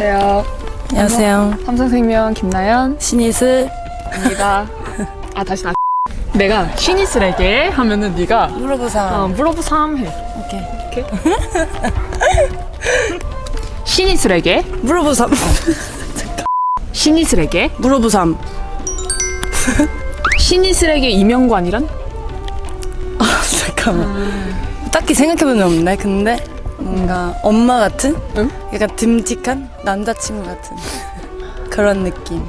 안녕하세요. 안녕하세요. 삼성생명 김나연. 신이슬 입니다. 아 다시 나. 내가 신이슬에게 하면은 네가 물어보사. 어, 물어보삼 해. 오케이. 신이슬에게 물어보삼. 신이슬에게 물어보삼. 신이슬에게 이명관이란? 잠깐만. 딱히 생각해본 적 없네. 근데 뭔가 엄마 같은? 응? 약간 듬직한 남자친구 같은 그런 느낌.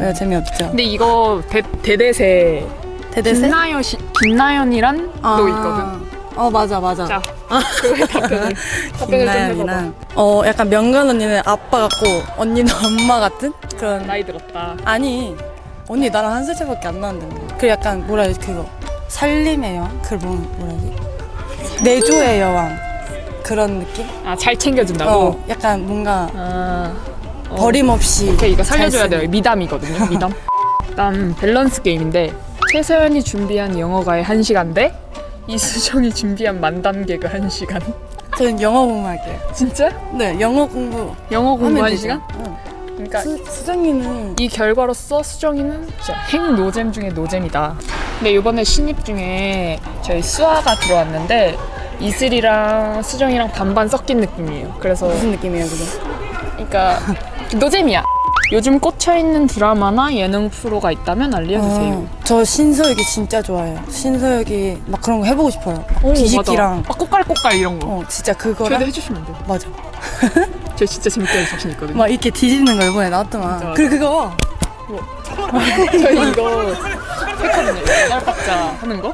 왜 재미없죠? 근데 이거 대, 대대세 대대세? 김나연 씨 김나연이란 아. 또 있거든. 어 맞아 맞아. 자, 그거의 답변을 답변을 좀 해봐봐. 김나연이랑 어 약간 명관 언니는 아빠 같고 언니는 엄마 같은 그런 나이 들었다. 아니 언니 나랑 한 살 차이밖에 안 나는데 그 약간 뭐라 해야 지 그거 살림의 여왕? 그 뭐, 뭐라 해야지 내조의 여왕 그런 느낌? 아 잘 챙겨준다고. 어 약간 뭔가 아, 어. 버림없이 오케이 이거 살려줘야. 돼요. 미담이거든요. 미담. 일단 밸런스 게임인데 최서연이 준비한 영어가의 한 시간 대 이수정이 준비한 만담 개그 한 시간. 저는 영어 공부할게요 진짜? 네 영어 공부 영어 공부 하면 한 되죠. 시간? 응. 그러니까 수, 수정이는 이 결과로서 수정이는 진짜 행 노잼 중에 노잼이다. 근데 이번에 신입 중에 저희 수아가 들어왔는데 이슬이랑 수정이랑 반반 섞인 느낌이에요. 그래서 무슨 느낌이에요 그게? 그러니까 노잼이야. 요즘 꽂혀 있는 드라마나 예능 프로가 있다면 알려주세요. 어, 저 신서유기 진짜 좋아해요 신서유기 막 그런 거 해보고 싶어요 오, 뒤집기랑 맞아. 아, 꽃갈꽃갈 이런 거. 어 진짜 저희도 그거랑 해주시면 안 돼요. 맞아 저 진짜 재밌게 할 자신 있거든요. 막 이렇게 뒤집는 거 이번에 나왔더만. 그리고 그거 저희 이거 했거든요. 여덟 박자 하는 거.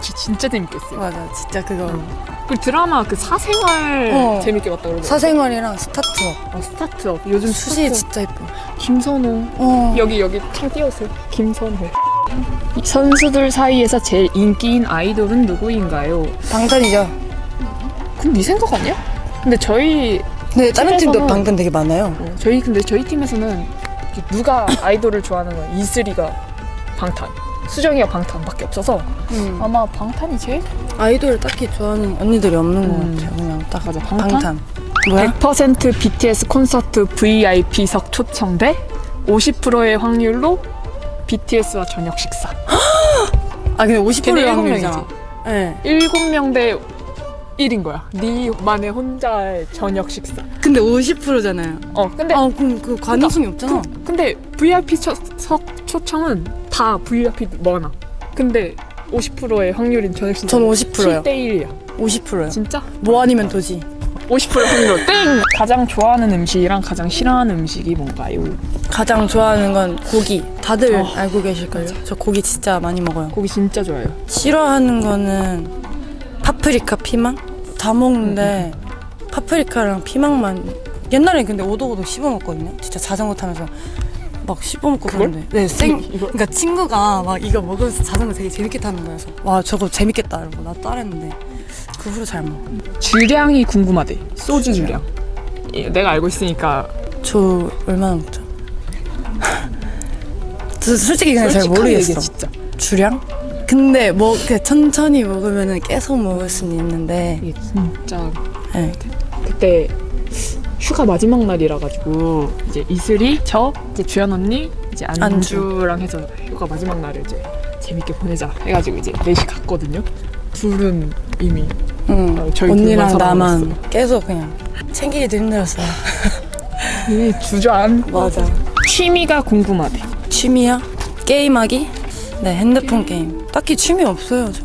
지- 진짜 재밌겠어요. 맞아 진짜 그거 그리고 드라마 그 사생활 어. 재밌게 봤다 그러고. 사생활이랑 스타트업 어, 스타트업. 요즘 수시 스타트업. 진짜 예뻐 김선호. 어 여기 여기 창 띄우세요. 김선호. 이 선수들 사이에서 제일 인기인 아이돌은 누구인가요? 방탄이죠 그럼 네 생각 아니야? 근데 저희 근데 다른 팀도 팀에서는- 방탄 되게 많아요 어, 저희 근데 저희 팀에서는 누가 아이돌을 좋아하는 거야? 이슬이가 방탄, 수정이가 방탄밖에 없어서 아마 방탄이 제일 아이돌을 딱히 좋아하는 언니들이 없는 음. 것 같아요 그냥 딱 맞아 방탄, 방탄. 뭐야? 100% BTS 콘서트 VIP석 초청 대 50%의 확률로 BTS와 저녁 식사. 아 근데 50%를 걔네 일곱 확률이잖아 네. 7명 대 1인 거야. 네만의 혼자의 저녁 식사. 근데 50%잖아요 어, 근데 아 그럼 그 가능성이 없잖아 근데 VIP 초, 석 초청은 다 VIP 많아. 근데 50%의 확률인 저녁 식사. 전 50%요. 7대 1이야. 50%요 진짜? 뭐 아니면 도지 50% 확률로 땡! 가장 좋아하는 음식이랑 가장 싫어하는 음식이 뭔가요? 가장 좋아하는 건 고기 다들 어. 알고 계실걸요 저 고기 진짜 많이 먹어요 고기 진짜 좋아요. 싫어하는 거는 파프리카 피망 다 먹는데 파프리카랑 피망만 옛날에 근데 오독오독 씹어 먹거든요 진짜 자전거 타면서 막 씹어 먹고 그걸? 그러는데 네생 이거 그러니까 친구가 막 이거 먹으면서 자전거 되게 재밌게 타는 거여서 와 저거 재밌겠다 이러고 나 따라했는데 그 후로 잘 먹어 주량이 궁금하대. 소주 주량. 예, 내가 알고 있으니까 저 얼마나 먹죠? 저 솔직히 그냥 잘 모르겠어 진짜. 주량? 근데 뭐 천천히 먹으면은 계속 먹을 수는 있는데 진짜 네. 그때 휴가 마지막 날이라 가지고 이제 이슬이 저 이제 주연 언니 이제 안주랑 해서 휴가 마지막 날을 이제 재밌게 보내자 해가지고 이제 넷이 갔거든요. 둘은 이미 응. 어, 저희 언니랑 둘만 나만 살아남았어. 계속 그냥 챙기기도 힘들었어요. 이미 주저안. 맞아. 취미가 궁금하대. 취미야? 게임하기? 네, 핸드폰 게임. 딱히 취미 없어요, 저.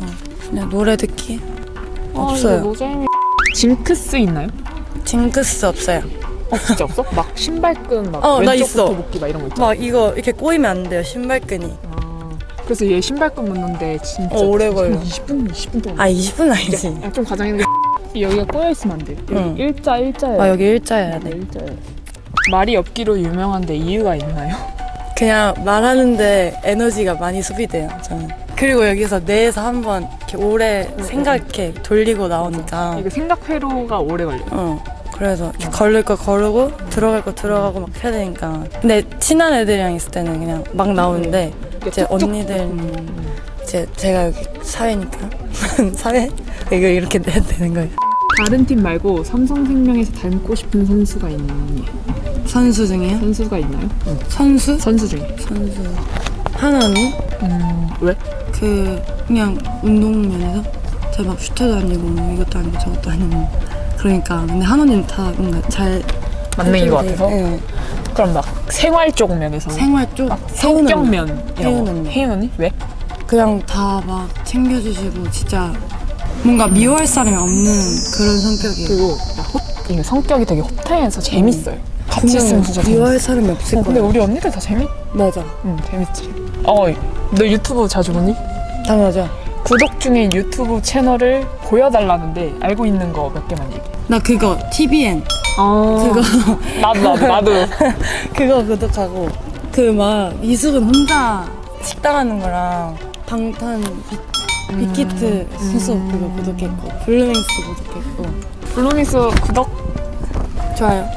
그냥 노래 듣기? 없어요. 아, 이거 노잼이. 징크스 있나요? 징크스 없어요. 어 진짜 없어? 막 신발끈 막 어, 나 왼쪽부터 있어. 묶기 막 이런 거 있잖아. 막 이거 이렇게 꼬이면 안 돼요, 신발끈이. 아, 그래서 얘 신발끈 묶는데 진짜 어, 오래 걸려. 20분 20분 동안. 아, 20분 아니지. 야, 좀 과장했는데 여기가 꼬여 있으면 안 돼. 여기 응. 일자 일자야. 아, 여기 일자여야 돼. 일자야. 말이 없기로 유명한데 이유가 있나요? 그냥 말하는데 에너지가 많이 소비돼요, 저는. 그리고 여기서 뇌에서 한번 이렇게 오래 생각해 돌리고 나오니까. 이거 생각 회로가 오래 걸려. 어. 그래서 이렇게 걸릴 거 거르고 들어갈 거 들어가고 막 해야 되니까. 근데 친한 애들이랑 있을 때는 그냥 막 나오는데 이제 언니들 이제 제가 여기 사회니까 사회 이거 이렇게 해야 되는 거예요. 다른 팀 말고 삼성생명에서 닮고 싶은 선수가 있니? 선수 중에요? 선수가 있나요? 응. 선수? 선수 중에. 선수. 하나는 음, 왜? 그 그냥 운동 면에서 제가 막 슈터도 아니고 뭐 이것도 아니고 저것도 아니고 그러니까 근데 한원이는 다 뭔가 잘 만능인 것 같아서. 네. 그럼 막 생활 쪽 면에서. 생활 쪽 성격. 면 이런 거. 언니. 혜은 언니? 왜? 그냥 다 막 챙겨주시고 진짜 뭔가 미워할 사람이 없는 그런 성격이에요. 그리고 나 호, 이게 성격이 되게 호탕해서 재밌어요. 같이 있으면 진짜 재밌어. 미워할 사람이 없을 어, 근데 거야. 우리 언니들 다 재밌, 맞아. 응, 재밌지. 어, 너 유튜브 자주 보니? 당연하죠. 구독 중인 유튜브 채널을 보여달라는데 알고 있는 거 몇 개만 얘기해. 나 그거 TVN 아, 그거 나도 나도 나도. 그거 구독하고 그 막 이수근 혼자 식당 하는 거랑 방탄 빅, 빅히트 수수 그거 구독했고 블루밍스 구독했고 블루미스 구독 좋아요.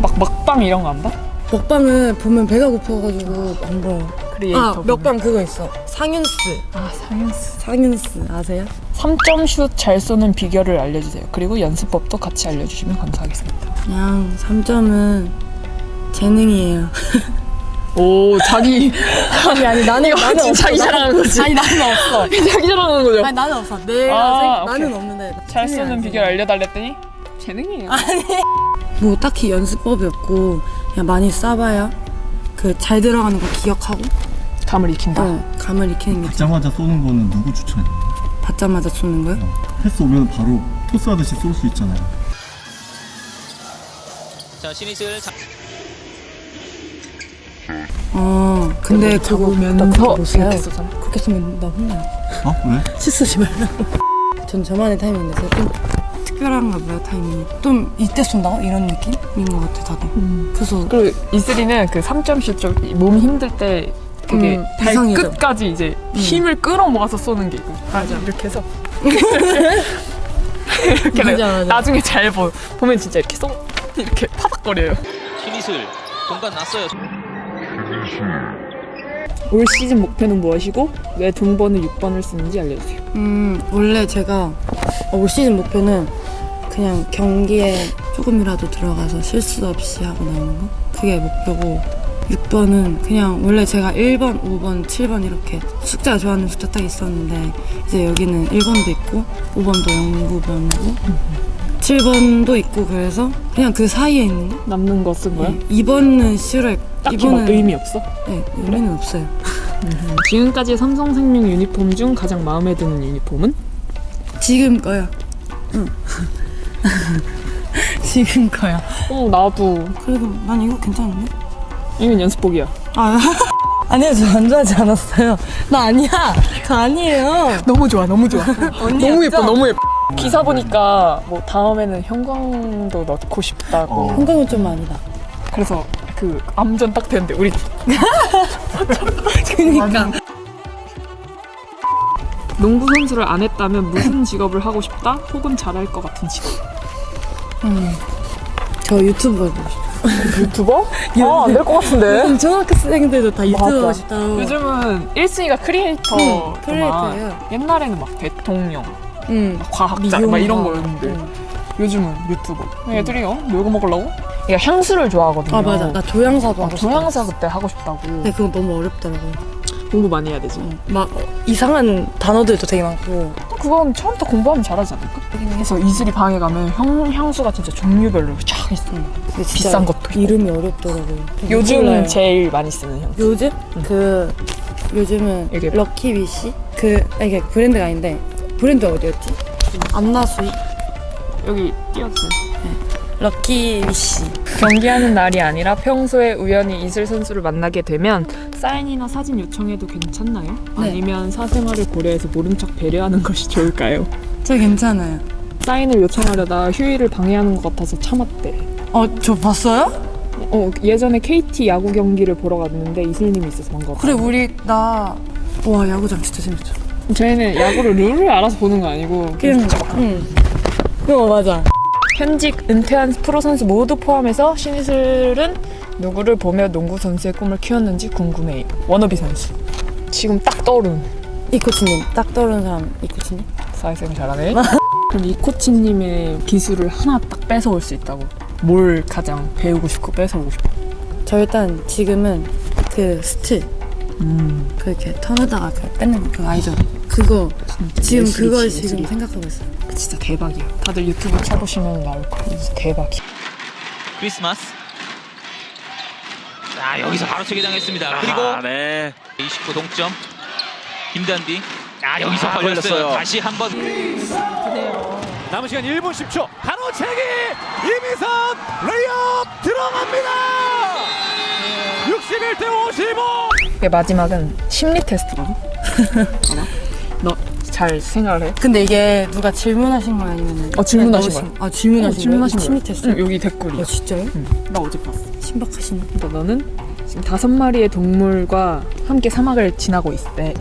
막 먹방 이런 거 안 봐? 먹방을 보면 배가 고파가지고 안 봐요. 크리에이터. 아 보면. 먹방 그거 있어. 상윤스. 아 상현스. 상윤스 아세요? 3점 슛 잘 쏘는 비결을 알려주세요. 그리고 연습법도 같이 알려주시면 감사하겠습니다. 그냥 3점은 재능이에요. 오 자기 아니 아니 나는 나는 진짜 자기 없어. 자랑하는 거지. 아니 나는 없어. 자기 자랑하는 거죠. 아니 나는 없어. 내가 아, 생- 오케이. 나는 없는데 잘 쏘는 안 비결 알려달랬더니 재능이에요. 뭐 딱히 연습법이 없고 그냥 많이 쏴봐야 그 잘 들어가는 거 기억하고 감을 익힌다. 어, 감을 익히는 게 받자마자 쏘는 거는 누구 추천해? 받자마자 쏘는 거요? 패스 오면 바로 토스 하듯이 쏠 수 있잖아요. 자, 신이슬 자, 어 근데 그거. 이렇게 쏘잖아. 그렇게 쓰면 나 혼나요. 어? 왜? 실수지 말라고. 전 저만의 타이밍인데 제가 좀 특별한가 봐요 타이밍이. 좀 이때 쏜다고 이런 느낌인 것 같아 다들. 그래서 그리고 이슬이는 그 3점 슛 쪽 몸 힘들 때 그게 음, 발 이상해져. 끝까지 이제 힘을 끌어모아서 쏘는 게 있고. 맞아. 이렇게 해서. 이렇게 맞아, 맞아. 나중에 잘 보, 보면 진짜 이렇게 쏘 이렇게 파닥거려요. 신이슬. 공간 났어요. 올 시즌 목표는 무엇이고 왜 등번호 6번을 쓰는지 알려주세요. 음 원래 제가 어, 올 시즌 목표는 그냥 경기에 조금이라도 들어가서 실수 없이 하고 나오는 거? 그게 목표고 6번은 그냥 원래 제가 1번, 5번, 7번 이렇게 숫자 좋아하는 숫자 딱 있었는데 이제 여기는 1번도 있고 5번도 09번이고 7번도 있고 그래서 그냥 그 사이에 있는 거 남는 거 쓴 거야? 2번은 싫어요 딱히 막 의미 없어? 네, 의미는 없어요 지금까지 삼성생명 유니폼 중 가장 마음에 드는 유니폼은? 지금 거야 응 지금 거야 어 나도 그래도 난 이거 괜찮은데? 이건 연습복이야 아, 아니요, 저 안 좋아하지 않았어요. 나 아니야. 저 아니에요. 너무 좋아 너무 좋아 언니 너무? 예뻐 너무 예뻐 기사 보니까 뭐 다음에는 형광도 넣고 싶다고 어. 한강은 좀 아니다. 그래서 그 암전 딱 됐는데 우리 그니까. 농구 선수를 안 했다면 무슨 직업을 하고 싶다? 혹은 잘할 것 같은 직업 음. 저 유튜브 하고 싶어. 유튜버? 아 안 될 것 같은데 요즘 초등학생들도 다 유튜브 맞아. 하고 싶다고. 요즘은 1순위가 크리에이터 응, 크리에이터예요. 옛날에는 막 대통령 응. 과학자 막 이런 거였는데 응. 요즘은 유튜버 애들이 어? 놀고 먹으려고? 얘가 향수를 좋아하거든요 아, 맞아. 나 조향사도 어, 하고. 조향사 그때 하고 싶다고 근데 그거 너무 어렵더라고요. 공부 많이 해야 되지 막 어, 이상한 단어들도 되게 많고. 그건 처음부터 공부하면 잘하지 않을까? 그래서 이슬이 방에 가면 향, 향수가 진짜 종류별로 쫙 있어 근데 진짜 비싼 것도 있고. 이름이 어렵더라고요. 요즘 몰라요. 제일 많이 쓰는 향수 요즘 그 요즘은 이게 럭키 위시 그 아니, 이게 브랜드가 아닌데 브랜드 어디였지? 안나수이 여기 띄워주세요 럭키 위시 경기하는 날이 아니라 평소에 우연히 이슬 선수를 만나게 되면 사인이나 사진 요청해도 괜찮나요? 네. 아니면 사생활을 고려해서 모른 척 배려하는 것이 좋을까요? 저 괜찮아요. 사인을 요청하려다 휴일을 방해하는 것 같아서 참았대. 어 저 봤어요? 어 예전에 KT 야구 경기를 보러 갔는데 이슬님이 있어서 반가웠어. 그래 우리 나 와 야구장 진짜 재밌죠. 저희는 야구를 룰을 알아서 보는 거 아니고 그냥 응. 어 맞아. 현직 은퇴한 프로 선수 모두 포함해서 신이슬은 누구를 보며 농구 선수의 꿈을 키웠는지 궁금해요. 워너비 선수. 지금 딱 떠오르는 이 코치님 딱 떠오르는 사람 이 코치님. 사회생 잘하네. 그럼 이 코치님의 기술을 하나 딱 뺏어올 수 있다고. 뭘 가장 배우고 싶고 뺏어오고 싶고. 저 일단 지금은 그 스틸 음. 그렇게 턴하다가 그 뺏는 그 아이죠. 그거 지금 예술이지, 그걸 예술이. 지금 생각하고 있어요. 진짜 대박이야. 다들 유튜브 쳐보시면 나올 거야. 진짜 대박이야. 크리스마스. 자 여기서 바로 체계당했습니다. 그리고 네. 29 동점. 김단비. 아 여기서 아, 걸렸어요. 걸렸어요. 다시 한번 남은 시간 1분 10초. 가로채기 이미선 레이업 들어갑니다. 61대 55. 이게 마지막은 심리 테스트거든. 봐봐. 너잘 생각을 해. 근데 이게 누가 질문하신 거야 아니면? 어, 질문하신 거야. 아 질문하신 거야? 질문하신 심리 거야. 테스트. 응, 여기 댓글이야. 어 진짜요? 응. 나 어제 봤어. 신박하시네. 그러니까 너는 지금 다섯 마리의 동물과 함께 사막을 지나고 있을 때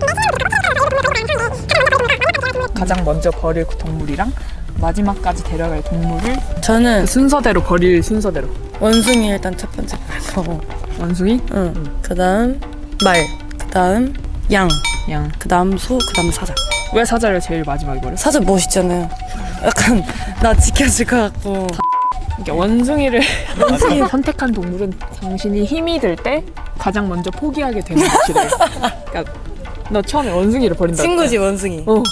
가장 먼저 버릴 동물이랑 마지막까지 데려갈 동물을 저는 그 순서대로 버릴 순서대로 원숭이 일단 첫 번째 갈 거고. 원숭이, 응. 그다음 말. 그다음 양. 양. 그다음 소. 그다음 사자. 왜 사자를 제일 마지막에 버려? 사자 멋있잖아요. 약간 나 지켜줄 것 같고. 그러니까 원숭이를 원숭이 선택한 동물은 당신이 힘이 들 때 가장 먼저 포기하게 되는 길을. 그러니까 너 처음에 원숭이를 버린다. 친구지 원숭이. 어.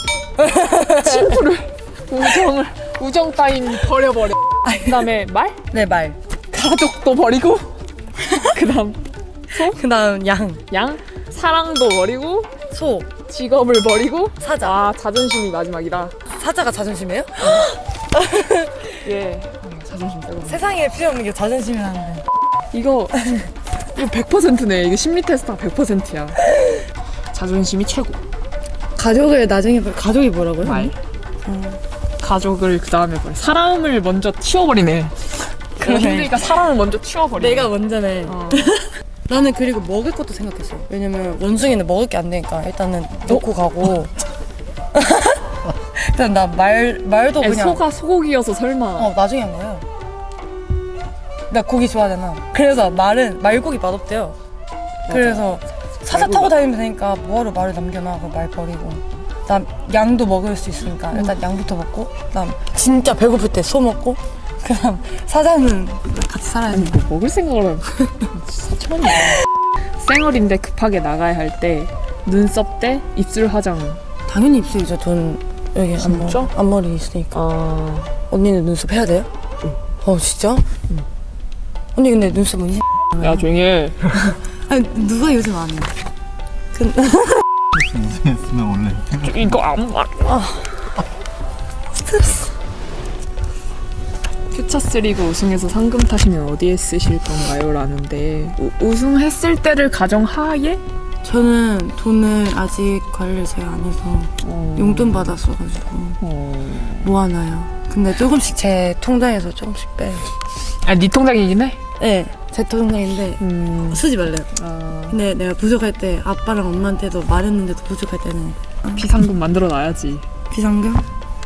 친구를 우정을 우정 따윈 버려버려. 그다음에 말, 네 말. 가족도 버리고, 그다음 그 다음 양. 양, 사랑도 버리고, 소. 직업을 버리고, 사자. 아 자존심이 마지막이라. 사자가 자존심이에요? 예. 음, 자존심. 세상에 필요 없는 게 자존심이라는데. 이거 이거 100%네. 이거 심리 테스트가 100%야. 자존심이 최고. 가족을 나중에 볼 가족이 뭐라고요? 말. 가족을 그 다음에 버려. 사람을 먼저 치워버리네. 그러네. 힘드니까 사람을 먼저 치워버리네. 내가 먼저네. 어. 나는 그리고 먹을 것도 생각했어. 왜냐면 원숭이는 먹을 게 안 되니까 일단은 놓고 가고. 일단 나 말 말도 아니, 그냥 소가 소고기여서 설마. 어 나중에 한 거예요. 나 고기 좋아하잖아. 그래서 말은 말고기 맛없대요. 그래서 사자 타고 다니면 되니까 뭐하러 말을 남겨놔 그말 버리고. 그다음 양도 먹을 수 있으니까 일단 양부터 먹고 그다음 진짜 배고플 때 소 먹고 그다음 사자는 같이 살아야 돼. 아니 뭐 먹을 생각을 하면 진짜 처음이야. 쌩얼인데 급하게 나가야 할 때 눈썹 때 입술 화장. 당연히 입술이죠. 돈 여기 진짜? 앞머리, 앞머리 있으니까. 아 언니는 눈썹 해야 돼요? 어 진짜? 언니 근데 눈썹 언니? 야 조용히 해. 아니 누가 요즘 안 해? 그, 우승했으면 원래 이거 안 말. 스트레스. 퓨처스 리그 우승해서 상금 타시면 어디에 쓰실 건가요? 라는데 우, 우승했을 때를 가정하에 저는 돈을 아직 관리를 제가 안 해서 어... 용돈 받았어가지고 어... 모아놔요. 근데 조금씩 제 통장에서 조금씩 빼요. 아네 통장이긴 해. 네, 제 통장인데 음... 쓰지 말래요. 아... 근데 내가 부족할 때 아빠랑 엄마한테도 말했는데도 부족할 때는 비상금 만들어 놔야지. 비상금?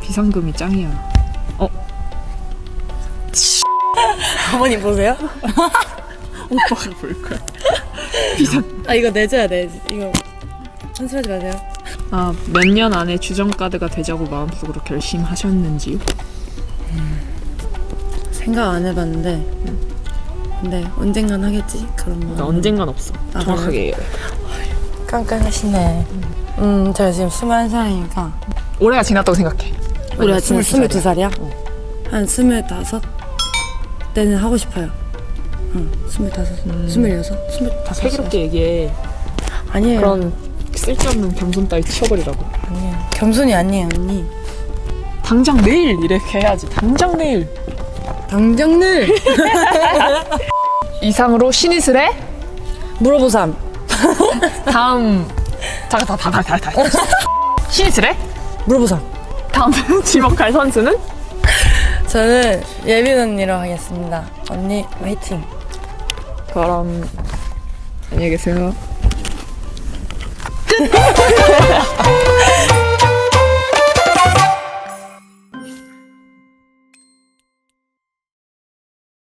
비상금이 짱이야. 어 머니 보세요? 오빠가 볼 거야. 아 이거 내줘야 돼. 이거 한술하지 마세요. 아, 몇 년 안에 주정카드가 되자고 마음속으로 결심하셨는지요? 생각 안 해봤는데 근데 언젠간 하겠지 그런 거. 나 언젠간 없어. 아, 정확하게. 깐깐하시네. 음, 제가 지금 21살이니까 올해가 지났다고 생각해. 우리가 지금 22 살이야. 22살이야? 한 25? 때는 하고 싶어요. 응, 25, 26, 25. 슬기롭게 얘기해. 아니에요. 그런 쓸데없는 겸손 따위 치워버리라고. 아니에요. 겸손이 아니에요, 언니. 당장 내일 이렇게 해야지. 당장 내일. 당장 늘 이상으로 신이슬의 물어보삼. 다음 잠깐 다다다다 다. 신이슬의 물어보삼. 다음 지목할 선수는 저는 예빈 언니로 하겠습니다. 언니 화이팅. 그럼 안녕히 계세요.